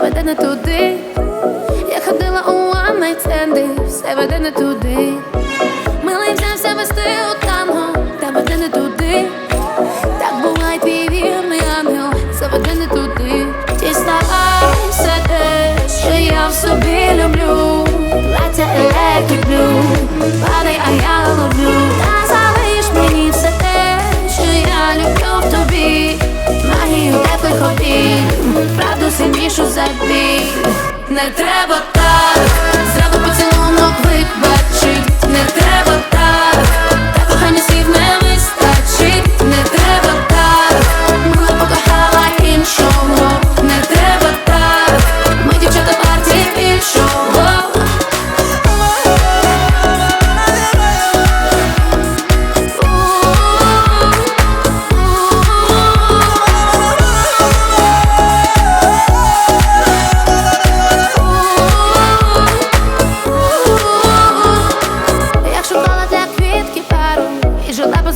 веде не туди. Я ходила у one night все веде не туди. Милий взявся вести у танго, та веде не туди. Так буває твій вірний ангел, заведе не туди. Діставай все те, що я в собі люблю. Плаття electric blue, сильнішу за. Не треба так,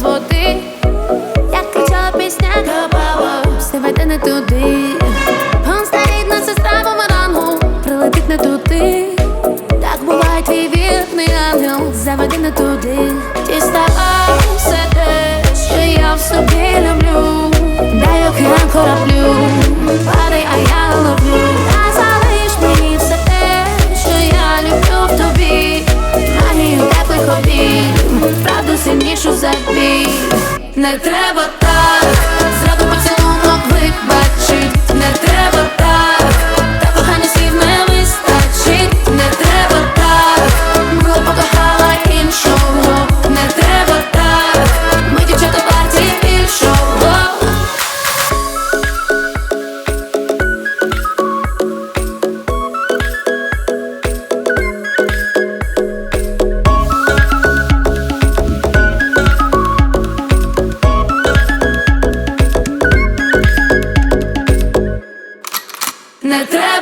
води, як кричала пісня кабала, все веде не туди. Он стоїть на сестра бумерангу, прилетить не туди. Так буває твій вірний ангел, заведи не туди. сильнішу за бій не треба так, зраду поцілунок випадку. не треба.